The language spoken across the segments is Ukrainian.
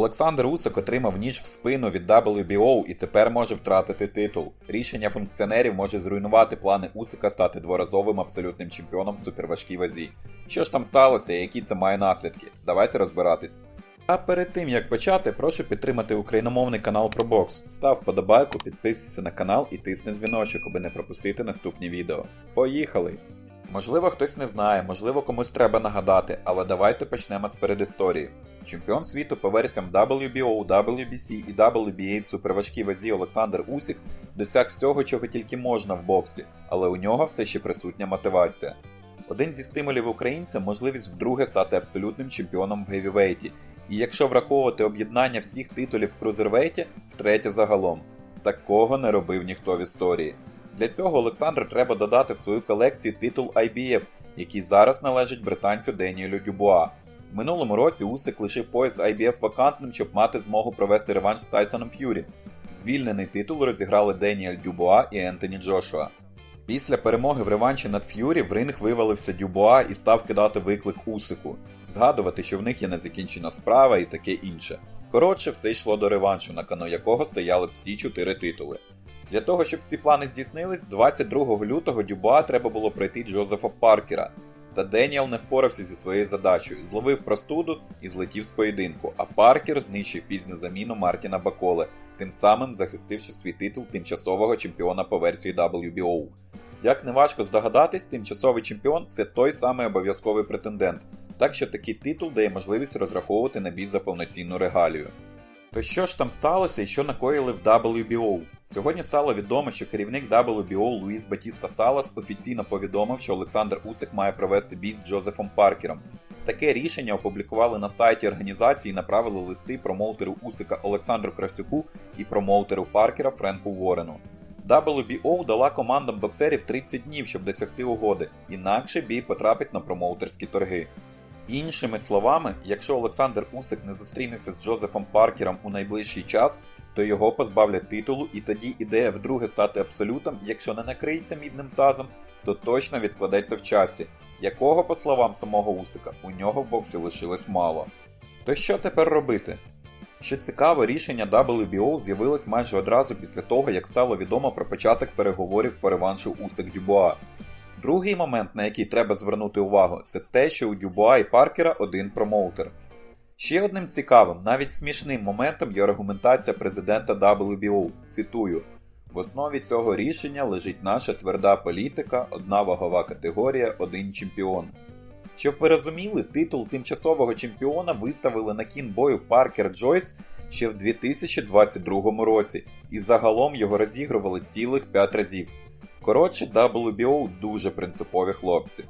Олександр Усик отримав ніж в спину від WBO і тепер може втратити титул. Рішення функціонерів може зруйнувати плани Усика стати дворазовим абсолютним чемпіоном в суперважкій вазі. Що ж там сталося і які це має наслідки? Давайте розбиратись. А перед тим як почати, прошу підтримати україномовний канал про бокс. Став вподобайку, підписуйся на канал і тисни дзвіночок, аби не пропустити наступні відео. Поїхали! Можливо, хтось не знає, можливо, комусь треба нагадати, але давайте почнемо з передісторії. Чемпіон світу по версіям WBO, WBC і WBA в суперважкій вазі Олександр Усік досяг всього, чого тільки можна в боксі, але у нього все ще присутня мотивація. Один зі стимулів українця можливість вдруге стати абсолютним чемпіоном в гевівейті, і якщо враховувати об'єднання всіх титулів в крузервейті, втретє загалом. Такого не робив ніхто в історії. Для цього Олександру треба додати в свою колекцію титул IBF, який зараз належить британцю Деніелю Дюбуа. В минулому році Усик лишив пояс IBF вакантним, щоб мати змогу провести реванш з Тайсоном Ф'юрі. Звільнений титул розіграли Деніель Дюбуа і Ентоні Джошуа. Після перемоги в реванші над Ф'юрі в ринг вивалився Дюбуа і став кидати виклик Усику, згадувати, що в них є незакінчена справа і таке інше. Коротше, все йшло до реваншу, на кону якого стояли всі чотири титули. Для того, щоб ці плани здійснились, 22 лютого Дюбуа треба було пройти Джозефа Паркера. Та Деніел не впорався зі своєю задачею, зловив простуду і злетів з поєдинку, а Паркер знищив пізню заміну Мартіна Баколе, тим самим захистивши свій титул тимчасового чемпіона по версії WBO. Як неважко здогадатись, тимчасовий чемпіон це той самий обов'язковий претендент, так що такий титул дає можливість розраховувати на бій за повноцінну регалію. То що ж там сталося і що накоїли в WBO? Сьогодні стало відомо, що керівник WBO Луїс Батіста Салас офіційно повідомив, що Олександр Усик має провести бій з Джозефом Паркером. Таке рішення опублікували на сайті організації і направили листи промоутеру Усика Олександру Красюку і промоутеру Паркера Френку Уорену. WBO дала командам боксерів 30 днів, щоб досягти угоди, інакше бій потрапить на промоутерські торги. Іншими словами, якщо Олександр Усик не зустрінеться з Джозефом Паркером у найближчий час, то його позбавлять титулу, і тоді ідея вдруге стати абсолютом, якщо не накриється мідним тазом, то точно відкладеться в часі, якого, по словам самого Усика, у нього в боксі лишилось мало. То що тепер робити? Що цікаво, рішення WBO з'явилось майже одразу після того, як стало відомо про початок переговорів по реваншу Усик Дюбуа. Другий момент, на який треба звернути увагу, це те, що у Дюбуа і Паркера один промоутер. Ще одним цікавим, навіть смішним моментом є аргументація президента WBO. Цитую: в основі цього рішення лежить наша тверда політика, одна вагова категорія, один чемпіон. Щоб ви розуміли, титул тимчасового чемпіона виставили на кін бою Паркер Джойс ще в 2022 році, і загалом його розігрували цілих 5 разів. Коротше, WBO дуже принципові хлопці.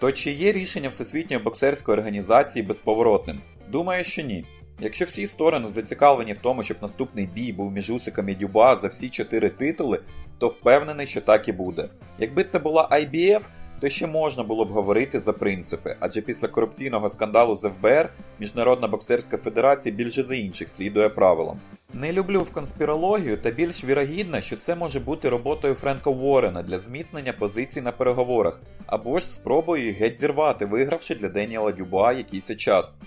То чи є рішення Всесвітньої боксерської організації безповоротним? Думаю, що ні. Якщо всі сторони зацікавлені в тому, щоб наступний бій був між Усиком і Дюба за всі чотири титули, то впевнений, що так і буде. Якби це була IBF, то ще можна було б говорити за принципи, адже після корупційного скандалу з ФБР Міжнародна боксерська федерація більше за інших слідує правилам. Не люблю в конспірологію, та більш вірогідно, що це може бути роботою Френка Уоррена для зміцнення позицій на переговорах, або ж спробою геть зірвати, вигравши для Деніела Дюбуа якийсь час.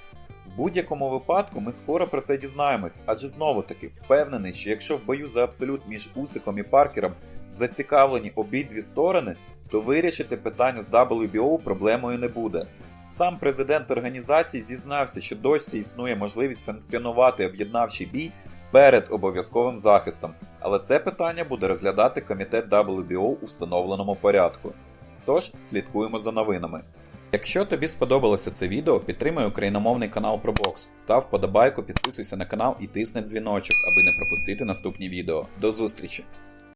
В будь-якому випадку ми скоро про це дізнаємось, адже знову таки впевнений, що якщо в бою за абсолют між Усиком і Паркером зацікавлені обидві сторони, то вирішити питання з WBO проблемою не буде. Сам президент організації зізнався, що досі існує можливість санкціонувати об'єднавчий бій перед обов'язковим захистом, але це питання буде розглядати комітет WBO у встановленому порядку. Тож слідкуємо за новинами. Якщо тобі сподобалося це відео, підтримай україномовний канал про бокс, став подобайку, підписуйся на канал і тисни дзвіночок, аби не пропустити наступні відео. До зустрічі!